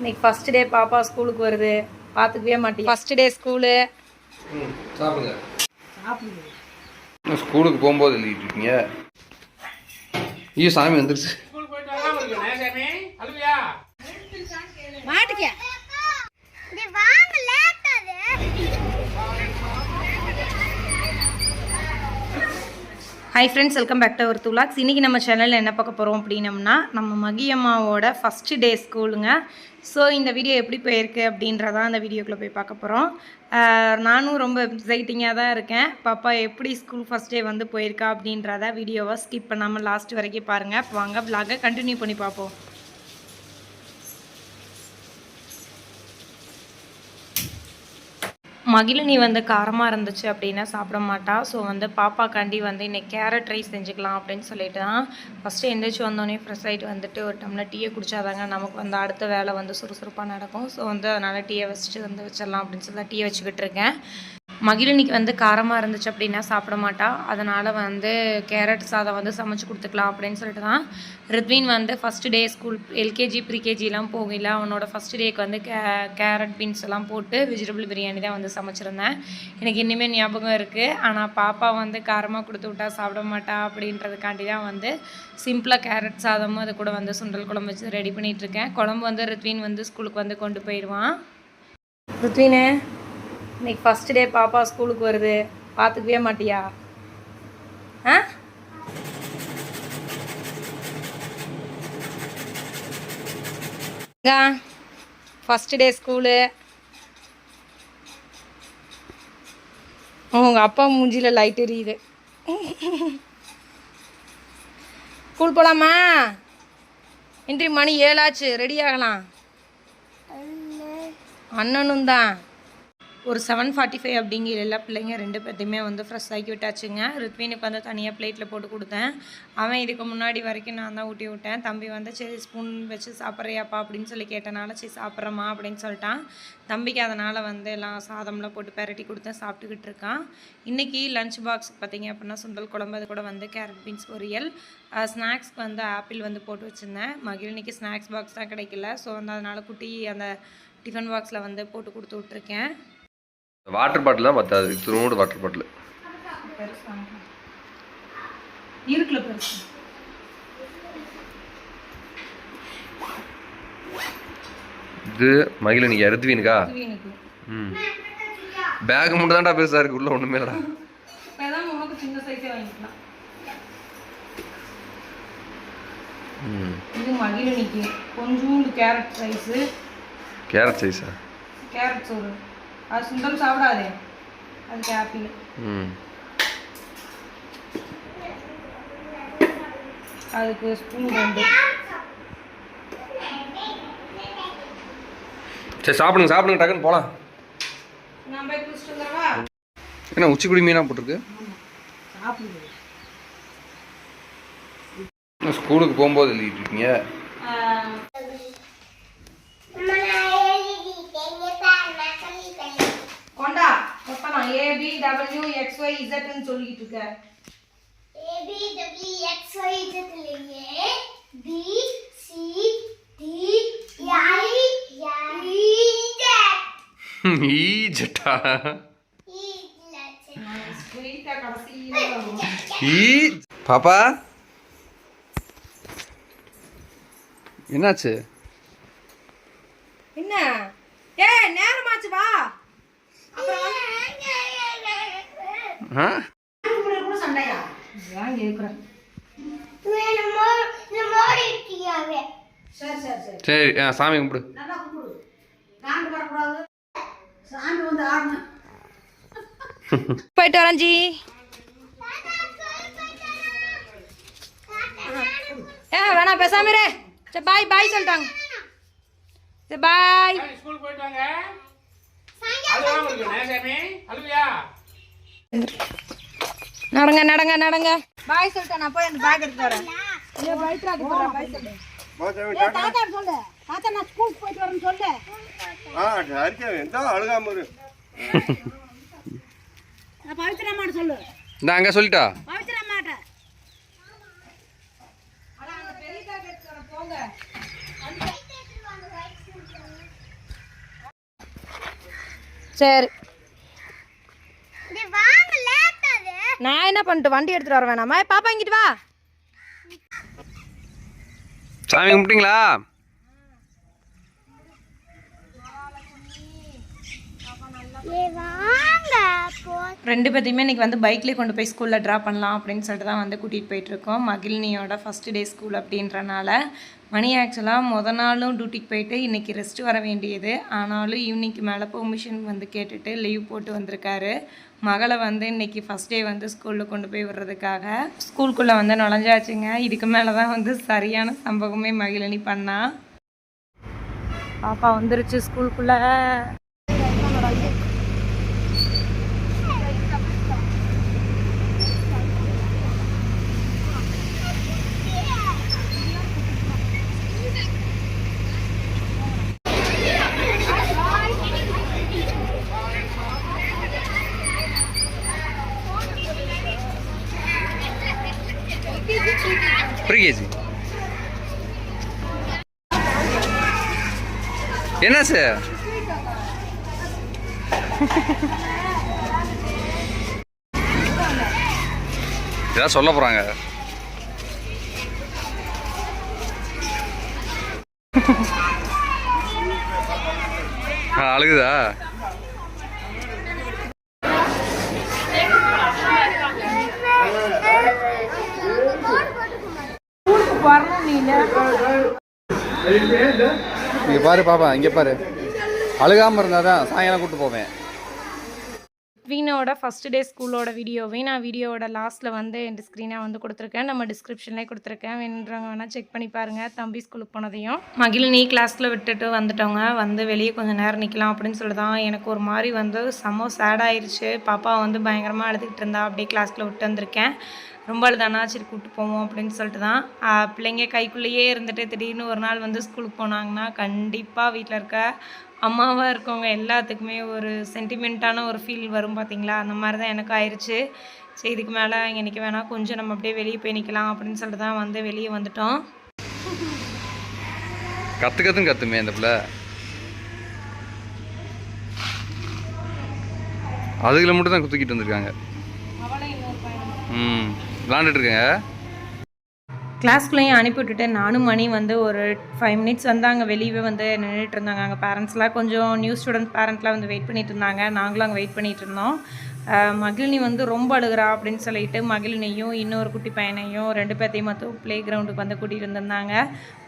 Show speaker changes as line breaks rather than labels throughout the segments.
இன்னைக்கு first day பாப்பா ஸ்கூலுக்கு வருது. பார்த்துக்கவே மாட்டேன் ஃபர்ஸ்ட் டே ஸ்கூலு.
சாப்பிடுங்க. ஸ்கூலுக்கு போகும்போது எழுதிட்டு இருக்கீங்க. ஐயோ சாமி வந்துருச்சு.
Hi friends welcome back to our துலாக்ஸ் இன்றைக்கி நம்ம சேனலில் என்ன பார்க்க போகிறோம் அப்படின்னம்னா நம்ம மகியம்மாவோட ஃபஸ்ட்டு டே ஸ்கூலுங்க ஸோ இந்த வீடியோ எப்படி போயிருக்கு அப்படின்றதான் அந்த வீடியோக்குள்ளே போய் பார்க்க போகிறோம் நானும் ரொம்ப எக்ஸைட்டிங்காக தான் இருக்கேன். பாப்பா எப்படி ஸ்கூல் ஃபஸ்ட் டே வந்து போயிருக்கா அப்படின்றத வீடியோவை ஸ்கிப் பண்ணாமல் லாஸ்ட் வரைக்கும் பாருங்கள் வாங்க vlog-அ கண்டினியூ பண்ணி பார்ப்போம். மகிழினி வந்து காரமாக இருந்துச்சு அப்படின்னா சாப்பிட மாட்டா. ஸோ வந்து பாப்பாக்காண்டி வந்து இன்னைக்கு கேரட் ரைஸ் செஞ்சுக்கலாம் அப்படின்னு சொல்லிட்டு தான் ஃபஸ்ட்டு எந்திரிச்சு வந்தோடனே ஃப்ரெஷ் ஆகிட்டு வந்துட்டு ஒரு டம்ளர் டீயை குடிச்சாதாங்க நமக்கு வந்து அடுத்த வேலை வந்து சுறுசுறுப்பாக நடக்கும். ஸோ வந்து அதனால் டீயை வச்சுட்டு வந்து வச்சிடலாம் அப்படின்னு சொல்லி டீயை வச்சுக்கிட்டு இருக்கேன். மகிழினிக்கு வந்து காரமாக இருந்துச்சு அப்படின்னா சாப்பிட மாட்டா. அதனால் வந்து கேரட் சாதம் வந்து சமைச்சு கொடுத்துக்கலாம் அப்படின்னு சொல்லிட்டு தான் ரித்வின் வந்து ஃபஸ்ட்டு டே ஸ்கூல் எல்கேஜி ப்ரீகேஜிலாம் போகல அவனோட ஃபஸ்ட்டு டேக்கு வந்து கே கேரட் பீன்ஸ் எல்லாம் போட்டு வெஜிடபிள் பிரியாணி தான் வந்து சமைச்சிருந்தேன். எனக்கு இன்னுமே ஞாபகம் இருக்குது ஆனால் பாப்பா வந்து காரமாக கொடுத்து விட்டா சாப்பிட மாட்டா அப்படின்றதுக்காண்டி தான் வந்து சிம்பிளாக கேரட் சாதமும் அது கூட வந்து சுண்டல் குழம்பு வச்சு ரெடி பண்ணிகிட்ருக்கேன் குழம்பு வந்து ரித்வின் வந்து ஸ்கூலுக்கு வந்து கொண்டு போயிடுவான். ரித்வினு இன்னைக்கு ஃபஸ்ட் டே பாப்பா ஸ்கூலுக்கு வருது. பார்த்துக்கவே மாட்டியா? ஆ? First day school. உங்கள் அப்பா மூஞ்சியில் லைட் எரியுது. ஸ்கூல் போகலாமா இன்றி மணி ஏழாச்சு. ரெடி ஆகலாம்? அண்ணனும் தான். ஒரு செவன் ஃபார்ட்டி ஃபைவ் அப்படிங்கிற எல்லா பிள்ளைங்க ரெண்டு பேர்த்தையுமே வந்து ஃப்ரெஷ் ஆக்கி விட்டாச்சுங்க. ரித்வினுக்கு வந்து தனியாக பிளேட்டில் போட்டு கொடுத்தேன். அவன் இதுக்கு முன்னாடி வரைக்கும் நான் தான் ஊட்டி விட்டேன். தம்பி வந்து சரி ஸ்பூன் வச்சு சாப்பிட்றியாப்பா அப்படின்னு சொல்லி கேட்டனால சரி சாப்பிட்றமா அப்படின்னு சொல்லிட்டான். தம்பிக்கு அதனால் வந்து எல்லாம் சாதம்லாம் போட்டு பெரட்டி கொடுத்தேன். சாப்பிட்டுக்கிட்டு இருக்கான். இன்றைக்கி லஞ்ச் பாக்ஸ் பார்த்தீங்க அப்படின்னா சுண்டல் குழம்பு அது கூட வந்து கேரட் பீன்ஸ் பொரியல். ஸ்நாக்ஸ்க்கு வந்து ஆப்பிள் வந்து போட்டு வச்சுருந்தேன். மகிழினிக்கு ஸ்நாக்ஸ் பாக்ஸ் தான் கிடைக்கல. ஸோ வந்து அதனால் குட்டி அந்த டிஃபன் பாக்ஸில் வந்து போட்டு கொடுத்து விட்ருக்கேன்
வாட்டர் பாட்டில் தான் பத்தாது. திருவோடு வாட்டர் பாட்டில்.
பெருசு.
இது மகிழனிக்கு அறுத்துவீனுக்கா
எனக்கு
ம். பேக் மட்டும் தான்டா பெருசாக இருக்கு. உள்ள ஒன்றுமே இல்லடா.
சைஸே இது மகிழினிக்கு. கொஞ்சோண்டு கேரட் ரைஸு.
கேரட் சைஸா
கேரட் சோறு. அது சுண்டல் சாப்பிடாதே அதுக்கு ஆப்பிள் அதுக்கு ஸ்பூன் ரெண்டு
சரி சாப்பிடுங்க சாப்பிடுங்க டக்குன்னு போகலாம் என்ன உச்சிக்குடி மீனாக போட்டிருக்கு ஸ்கூலுக்கு போகும்போது எழுதிட்டு இருக்கீங்க
மொத்தமா A B W X Y இசட்னு சொல்லிட்டு இருக்க
A B W X Y Z இல்லையே B C D I E Z
E ஜட்டா
E இல்ல
ஸ்வீட்டா கடைசியில வரும்.
ஈ பாப்பா என்னாச்சு
என்ன சரி சரி சரி.
சரி ஆ சாமி கும்பிடு.
நல்லா கும்பிடு. காண்டு வரக்கூடாது. சாமி வந்து ஆடணும். போயிட்டு வரேன் ஜி. ஏ வேணாம் பேசாம இரு. சரி பாய் பாய் சொல்லிட்டாங்க. சரி பாய்
ஸ்கூல் போயிட்டு வாங்க. அழுவாம இருக்கணும் சாமி? அழுவியா?
நடங்க நடங்க நடங்க. பாய் சொல்லிட்டேன் நான் போய் அந்த பேக் எடுத்து வரேன். ஏ தாத்தா சொல்லு. தாத்தா நான் ஸ்கூல் போயிட்டு வரேன்னு சொல்லு.
ஆ அடிச்சே எந்த
சொல்லு.
நான் அங்க சொல்லிட்டா?
பவித்ரா மாட்ட போங்க. சரி. நான் என்ன பண்ணிட்டு வண்டி எடுத்துட்டு வர வேணாமா? பாப்பா இங்கிட்டு வா.
சாமி கும்பிட்டீங்களா?
ஏ வாங்க போ
ரெண்டு பேர்த்தையுமே இன்னைக்கு வந்து பைக்லேயே கொண்டு போய் ஸ்கூலில் ட்ராப் பண்ணலாம் அப்படின்னு சொல்லிட்டு தான் வந்து கூட்டிகிட்டு போயிட்டுருக்கோம். மகிழினியோட ஃபஸ்ட்டு டே ஸ்கூல் அப்படின்றனால மணி ஆக்சுவலாக முத நாளும் டியூட்டிக்கு போயிட்டு இன்றைக்கி ரெஸ்ட் வர வேண்டியது. ஆனாலும் ஈவினிங்க்கு மேலே பெர்மிஷன் வந்து கேட்டுட்டு லீவ் போட்டு வந்திருக்காரு. மகளை வந்து இன்னைக்கு ஃபஸ்ட் டே வந்து ஸ்கூலில் கொண்டு போய் விடுறதுக்காக ஸ்கூலுக்குள்ளே வந்து நுழைஞ்சாச்சுங்க. இதுக்கு மேலே தான் வந்து சரியான சம்பவமே மகிழினி பண்ணா. பாப்பா வந்துருச்சு ஸ்கூலுக்குள்ளே
என்ன சார்? ஏதாவது சொல்ல போகிறாங்க அழுகுதா? இங்கே பாரு பாப்பா இங்கே பாரு. அழுகாமல் இருந்தால் தான் சாயங்காலம் கூப்பிட்டு போவேன்.
வீணோட ஃபஸ்ட் டே ஸ்கூலோட வீடியோவே நான் வீடியோவோட லாஸ்ட்டில் வந்து என் ஸ்க்ரீனாக வந்து கொடுத்துருக்கேன். நம்ம டிஸ்கிரிப்ஷன்லேயே கொடுத்துருக்கேன். வேணுன்றவங்க வேணால் செக் பண்ணி பாருங்கள் தம்பி ஸ்கூலுக்கு போனதையும். மகிழினி கிளாஸில் விட்டுட்டு வந்துட்டவங்க வந்து வெளியே கொஞ்சம் நேரம் நிற்கலாம் அப்படின்னு சொல்லி தான் எனக்கு ஒரு மாதிரி வந்து செம்ம சேடாயிருச்சு பாப்பா வந்து பயங்கரமாக அழுதுகிட்டு இருந்தா அப்படியே கிளாஸில் விட்டு வந்திருக்கேன். ரொம்ப அழுதானா சரி கூப்பிட்டு போவோம் அப்படின்னு சொல்லிட்டு தான். பிள்ளைங்க கைக்குள்ளேயே இருந்துட்டு திடீர்னு ஒரு நாள் வந்து ஸ்கூலுக்கு போனாங்கன்னா கண்டிப்பாக வீட்டில் இருக்க அம்மாவாக இருக்கவங்க எல்லாத்துக்குமே ஒரு சென்டிமெண்ட்டான ஒரு ஃபீல் வரும் பார்த்தீங்களா அந்த மாதிரி தான் எனக்கு ஆயிடுச்சு சரி இதுக்கு மேலே இங்கே நிற்க வேணாம். கொஞ்சம் நம்ம அப்படியே வெளியே போய் நிற்கலாம் அப்படின்னு சொல்லிட்டு தான் வந்து வெளியே வந்துட்டோம்.
கற்று கற்றுன்னு கற்றுமே இந்த பிள்ளை. அதுகளை மட்டும் தான் தூக்கிட்டு வந்திருக்காங்க. ம். விளாண்டுட்டுருக்கேங்க.
கிளாஸ்க்குள்ளேயும் அனுப்பி விட்டுட்டு நானும் மணி வந்து ஒரு ஃபைவ் மினிட்ஸ் வந்து அங்கே வெளியே வந்து நின்றுட்டு இருந்தாங்க. அங்கே பேரண்ட்ஸ்லாம் கொஞ்சம் நியூ ஸ்டூடெண்ட் பேரண்ட்லாம் வந்து வெயிட் பண்ணிட்டு இருந்தாங்க. நாங்களும் அங்கே வெயிட் பண்ணிகிட்டு இருந்தோம். மகிழினி வந்து ரொம்ப அழுகிறா அப்படின்னு சொல்லிட்டு மகிழினியும் இன்னொரு குட்டி பையனையும் ரெண்டு பேர்த்தையும் மட்டும் ப்ளே கிரவுண்டுக்கு வந்து கூட்டிகிட்டு வந்திருந்தாங்க.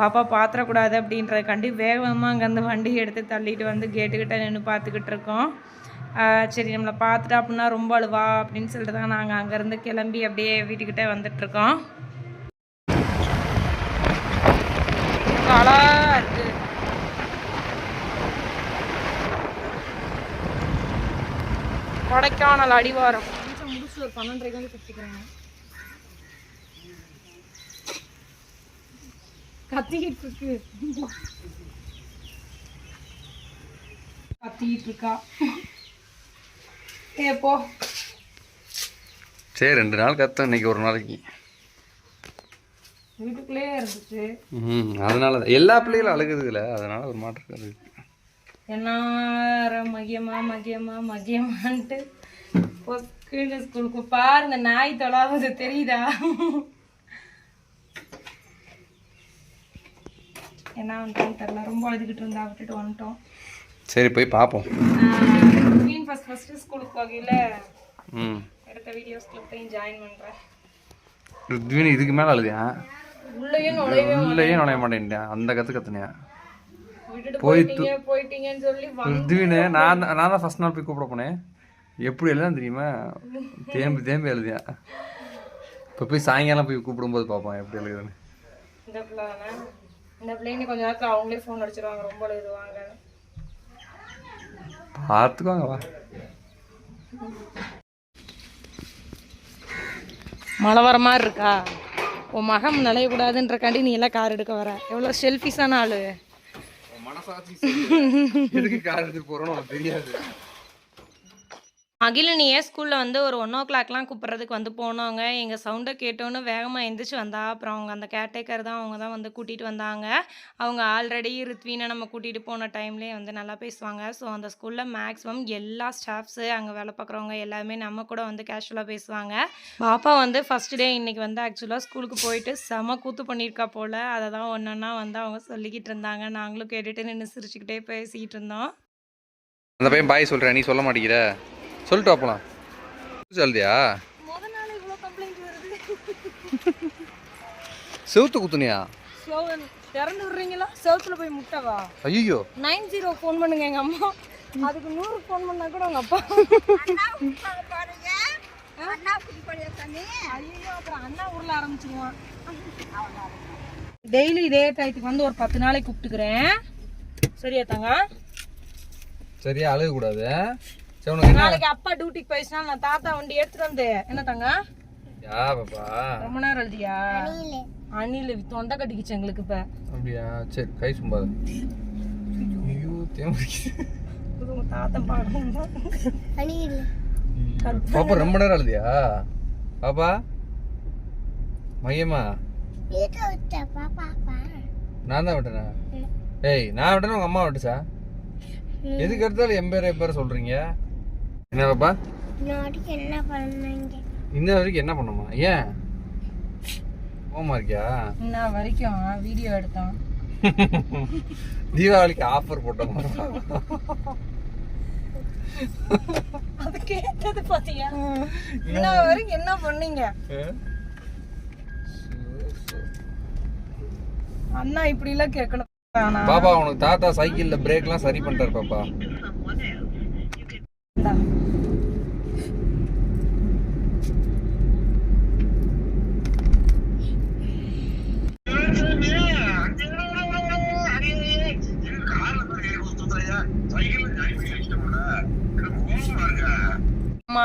பாப்பா பாத்திரக்கூடாது அப்படின்றதுக்காண்டி வேகமாக அங்கேருந்து வண்டி எடுத்து தள்ளிட்டு வந்து கேட்டுக்கிட்ட நின்று பார்த்துக்கிட்டு இருக்கோம். சரி நம்மளை பார்த்துட்டா அப்படின்னா ரொம்ப அழுவா அப்படின்னு சொல்லிட்டு தான் நாங்கள் அங்கேருந்து கிளம்பி அப்படியே வீட்டுக்கிட்டே வந்துட்டுருக்கோம் அழகா இருக்குது கொடைக்கானல் அடிவாரம். முடிச்சு ஒரு பன்னெண்டரைக்கு வந்து கத்திக்கிறேன் கத்திக்கிட்டு இருக்கு. கத்திக்கிட்டு இருக்கா? ஏ போ.
சரி ரெண்டு நாள் கத்தம். இன்னைக்கு ஒரு நாளைக்கு.
வீட்டுக்குள்ளேயே இருந்துச்சு.
ம் அதனால தான் எல்லா பிள்ளைகளும் அழுகுதுல. அதனால ஒரு மாற்றம் இருக்கு
என்னாரம் மகியமா மகியமா மகியமான்ட்டு பொஸ்குன்னு ஸ்கூலுக்கு பாரு இந்த நாய் தொலாவது தெரியுதா? என்ன பண்ணுறோன்னு தெரில ரொம்ப அழுதுகிட்டு இருந்தா விட்டுட்டு வந்துட்டோம்.
சரி போய் பார்ப்போம்
ஃபஸ்ட்டு ஸ்கூலுக்கு போகையில்
ம்.
எடுத்த வீடியோஸ் கிளிப்பையும் ஜாயின் பண்ணுறேன்
ருத்வினி இதுக்கு மேலே அழுதியா?
உள்ளேயும் நுழையவே
உள்ளேயே நுழைய மாட்டேன்ட்டேன் அந்த கற்று கத்துனியா? போய்
போயிட்டீங்க போயிட்டீங்கன்னு சொல்லி
ருத்வினு நான் தான் நான் தான் ஃபஸ்ட் நாள் போய் கூப்பிட போனேன். எப்படி எழுதான் தெரியுமா? தேம்பி தேம்பி எழுதியா? இப்போ போய் சாயங்காலம் போய் கூப்பிடும்போது பார்ப்போம் எப்படி எழுதுன்னு
இந்த இந்த பிள்ளைங்க கொஞ்ச நேரத்தில் அவங்களே ஃபோன் அடிச்சிருவாங்க ரொம்ப எழுதுவாங்க
பார்த்துக்கோங்க வா.
மழை வர மாதிரி இருக்கா? உன் மகம் நலையக்கூடாதுன்றக்காண்டி நீ எல்லாம் கார் எடுக்க வர. எவ்வளோ செல்ஃபிஷான ஆளு.
மனசாட்சி எதுக்கு கார் எடுத்து போகிறோன்னு தெரியாது.
அகிலினியை ஸ்கூலில் வந்து ஒரு ஒன் ஓ கிளாக்லாம் கூப்பிட்றதுக்கு வந்து போனவங்க எங்கள் சவுண்டை கேட்டோன்னு வேகமாக எந்திரிச்சு வந்தா அப்புறம் அவங்க அந்த கேர்டேக்கர் தான் அவங்க தான் வந்து கூட்டிகிட்டு வந்தாங்க. அவங்க ஆல்ரெடி ரித்வீனை நம்ம கூட்டிகிட்டு போன டைம்லேயே வந்து நல்லா பேசுவாங்க. ஸோ அந்த ஸ்கூலில் மேக்ஸிமம் எல்லா ஸ்டாஃப்ஸு அங்கே வேலை பார்க்குறவங்க எல்லாருமே நம்ம கூட வந்து கேஷுவலாக பேசுவாங்க. பாப்பா வந்து ஃபஸ்ட் டே இன்றைக்கி வந்து ஆக்சுவலாக ஸ்கூலுக்கு போயிட்டு செம கூத்து பண்ணியிருக்கா போல். அதை தான் ஒன்று ஒன்றா வந்து அவங்க சொல்லிக்கிட்டு இருந்தாங்க. நாங்களும் கேட்டுட்டு நின்று சிரிச்சுக்கிட்டே பேசிக்கிட்டு இருந்தோம்.
அந்த பையன் பாய் சொல்கிறேன் நீ சொல்ல மாட்டேங்கிற? சொல்லிட்டு வாப்பலாம் சொல்லியா
முத நாள் இவ்வளோ கம்ப்ளைண்ட் வருது.
செவுத்து குத்துனியா?
திறந்து விடுறீங்களா? செவத்துல போய் முட்டவா?
ஐயோ
நைன் ஜீரோ ஃபோன் பண்ணுங்க எங்க அம்மா. அதுக்கு நூறு ஃபோன் பண்ணா கூட உங்க அப்பா. ஐயோ அப்புறம் அண்ணா ஊர்ல ஆரம்பிச்சிருவான். டெய்லி இதே டயத்துக்கு வந்து ஒரு பத்து நாளைக்கு கூப்பிட்டுக்கிறேன். சரியா தாங்க?
சரியா உனக்கு என்ன
நாளைக்கு அப்பா டியூட்டிக்கு போயிடுச்சுனா நான் தாத்தா வண்டி எடுத்துட்டு வந்து என்ன தாங்க?
யா பாப்பா.
ரொம்ப நேரம் எழுதியா அணில். தொண்டை கட்டிக்கிச்சு எங்களுக்கு இப்ப.
அப்படியா சரி கை சும்பாது ஐயோ
தாத்தா பாடம்
பாப்பா ரொம்ப நேரம் அழுதியா? பாப்பா மையமா நான் தான் விட்டேனா? ஏய் நான் விட்டேனா உங்க அம்மா விட்டுச்சா? எதுக்கு எடுத்தாலும் என் பேர் என் பேர் சொல்றீங்க? என்ன பாப்பா?
நாளைக்கு என்ன பண்ணீங்க?
இன்ன வரைக்கும் என்ன பண்ணுமா ஏன்? கோமா இருக்கியா
இன்ன வரைக்கும் வீடியோ எடுத்தோம்.
தீபாவளிக்கு ஆஃபர் போட்டோம்
அது கேட்டது பாத்தியா? இன்ன வரைக்கும் என்ன பண்ணீங்க? அண்ணா இப்படி எல்லாம் கேட்கணும்
பாப்பா உனக்கு தாத்தா சைக்கிள்ல பிரேக்லாம் சரி பண்ணிட்டாரு பாப்பா.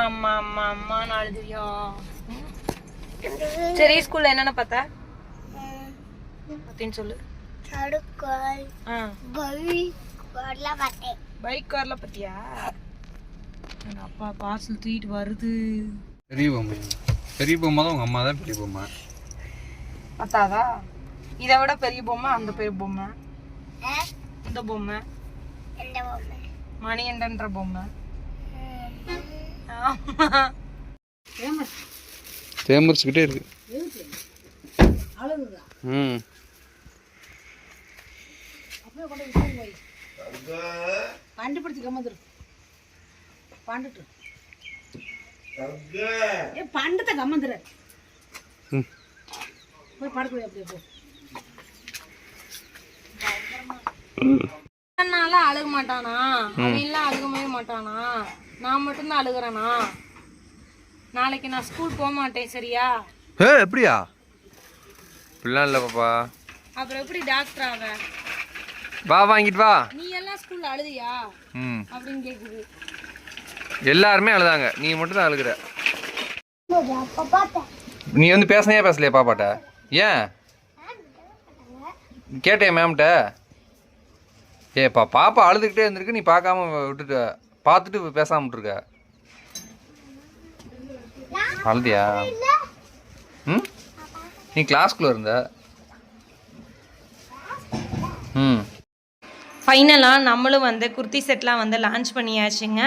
அம்மா அம்மா அம்மா அம்மா தெரியும் சரி ஸ்கூல்ல என்னென்ன பார்த்த? பத்தின்னு சொல்லு. பைக் வரல பத்தியா அப்பா பார்சல் தூக்கிட்டு வருது.
பெரிய பொம்மை. பெரிய பொம்மை தான் உங்க அம்மா தான் பெரிய பொம்மை.
பத்தாதா இதை விட பெரிய பொம்மை அந்த பெரிய பொம்மை. இந்த பொம்மை. மணிகண்டன்ற பொம்மை.
தேம்பரிச்சுக்கிட்டே இருக்கு. ம்.
கண்டுபிடிச்சு கம்மந்துரு. பண்டுட்டு. ஏ பண்டத்தை கம்மந்துரு. போய் படுக்க அப்படியே போ.
நாளா அழுக மாட்டானா? அவன்லாம் அழுகவே மாட்டானா? நான் மட்டும்தான் அழுகுறேனா? நாளைக்கு நான் ஸ்கூல் போக மாட்டேன் சரியா?
ஏ எப்படியா? இப்படிலாம் இல்லை பாப்பா.
அப்புறம் எப்படி டாக்டர் ஆவ?
வா வாங்கிட்டு வா.
நீ எல்லாம் ஸ்கூல்ல அழுதியா?
ம்.
அப்படின்னு கேக்குது.
எல்லாருமே அழுதாங்க. நீ மட்டும் தான் அழுகுற நீ வந்து பேசணையா பேசலையா பாப்பாட்ட? ஏன்? கேட்டியா மேம்கிட்ட ஏப்பா பாப்பா அழுதுகிட்டே இருந்திருக்கு நீ பார்க்காம விட்டுட்ட. பார்த்துட்டு பேசாம இருக்க அழுதியா ம்? நீ கிளாஸ்க்குள்ள இருந்த? ம்.
ஃபைனலாக நம்மளும் வந்து குர்த்தி செட்லாம் வந்து லான்ச் பண்ணியாச்சுங்க.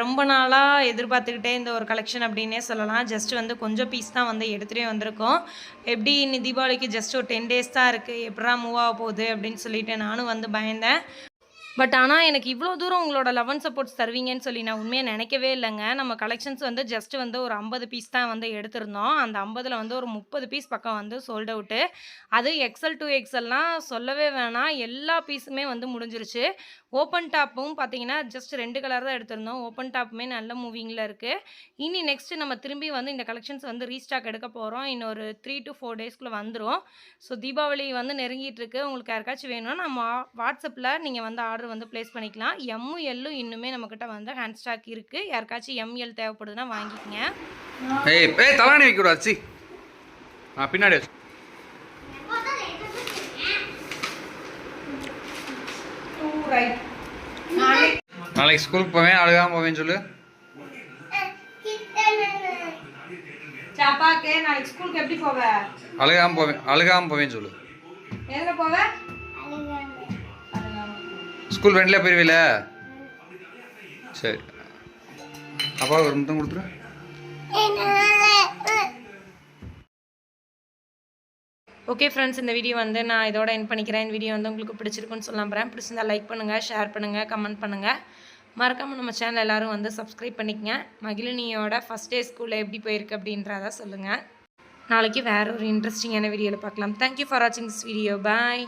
ரொம்ப நாளாக எதிர்பார்த்துக்கிட்டே இந்த ஒரு கலெக்ஷன் அப்படின்னே சொல்லலாம். ஜஸ்ட் வந்து கொஞ்சம் பீஸ் தான் வந்து எடுத்துகிட்டே வந்திருக்கோம். எப்படி இன்னி தீபாவளிக்கு ஜஸ்ட் ஒரு டென் டேஸ் தான் இருக்குது எப்படா மூவ் ஆக போகுது அப்படின்னு சொல்லிட்டு நானும் வந்து பயந்தேன். பட் ஆனால் எனக்கு இவ்வளோ தூரம் உங்களோட லெவன் சப்போர்ட்ஸ் தருவீங்கன்னு சொல்லி நான் உண்மையாக நினைக்கவே இல்லைங்க. நம்ம கலெக்ஷன்ஸ் வந்து ஜஸ்ட் வந்து ஒரு ஐம்பது பீஸ் தான் வந்து எடுத்திருந்தோம். அந்த ஐம்பதில் வந்து ஒரு முப்பது பீஸ் பக்கம் வந்து சோல்ட் அவுட்டு அது எக்ஸல் டூ எக்ஸல்லாம் சொல்லவே வேணாம். எல்லா பீஸுமே வந்து முடிஞ்சிருச்சு. ஓப்பன் டாப்பும் பார்த்தீங்கன்னா ஜஸ்ட் ரெண்டு கலர் தான் எடுத்திருந்தோம். ஓப்பன் டாப்புமே நல்ல மூவிங்கில் இருக்குது இனி நெக்ஸ்ட்டு நம்ம திரும்பி வந்து இந்த கலெக்ஷன்ஸ் வந்து ரீஸ்டாக் எடுக்க போகிறோம் இன்னொரு த்ரீ டு ஃபோர் டேஸ்க்குள்ளே வந்துடும் ஸோ தீபாவளி வந்து நெருங்கிட்டுருக்கு உங்களுக்கு யாருக்காச்சும் வேணும்னா நம்ம வாட்ஸ்அப்பில் நீங்கள் வந்து ஆர்டர் வந்து ப்ளேஸ் பண்ணிக்கலாம். எம்மும் எல்லும் இன்னுமே நம்மக்கிட்ட வந்து ஹேண்ட் ஸ்டாக் இருக்குது யாருக்காச்சும் எம்எல் தேவைப்படுதுன்னா வாங்கிக்கங்க.
ஏய் ஏய் தலாணி வைக்கூடாது சி. பின்னாடி நாளைக்கு ஸ்கூலுக்கு போவேன் அழுகாம போவேன்னு சொல்லு. சாப்பாக்கு போவேன் அழுகாம போவேன்னு சொல்லு.
எதுல
ஸ்கூல் வேண்டில போயிருவில சரி. அப்பாவுக்கு ஒரு முத்தம் கொடுத்துரு.
ஓகே ஃப்ரெண்ட்ஸ் இந்த வீடியோ வந்து நான் இதோட என் பண்ணிக்கிறேன். இந்த வீடியோ வந்து உங்களுக்கு பிடிச்சிருக்குன்னு சொல்ல போகிறேன் பிடிச்சிருந்தா லைக் பண்ணுங்கள் ஷேர் பண்ணுங்கள் கமெண்ட் பண்ணுங்கள் மறக்காமல் நம்ம சேனல் எல்லோரும் வந்து சப்ஸ்கிரைப் பண்ணிக்கங்க. மகிழினியோட ஃபஸ்ட் டே ஸ்கூலில் எப்படி போயிருக்கு அப்படின்றத சொல்லுங்கள் நாளைக்கு வேற ஒரு இன்ட்ரெஸ்டிங்கான வீடியோவில் பார்க்கலாம். தேங்க்யூ ஃபார் வாட்சிங் திஸ் வீடியோ பாய்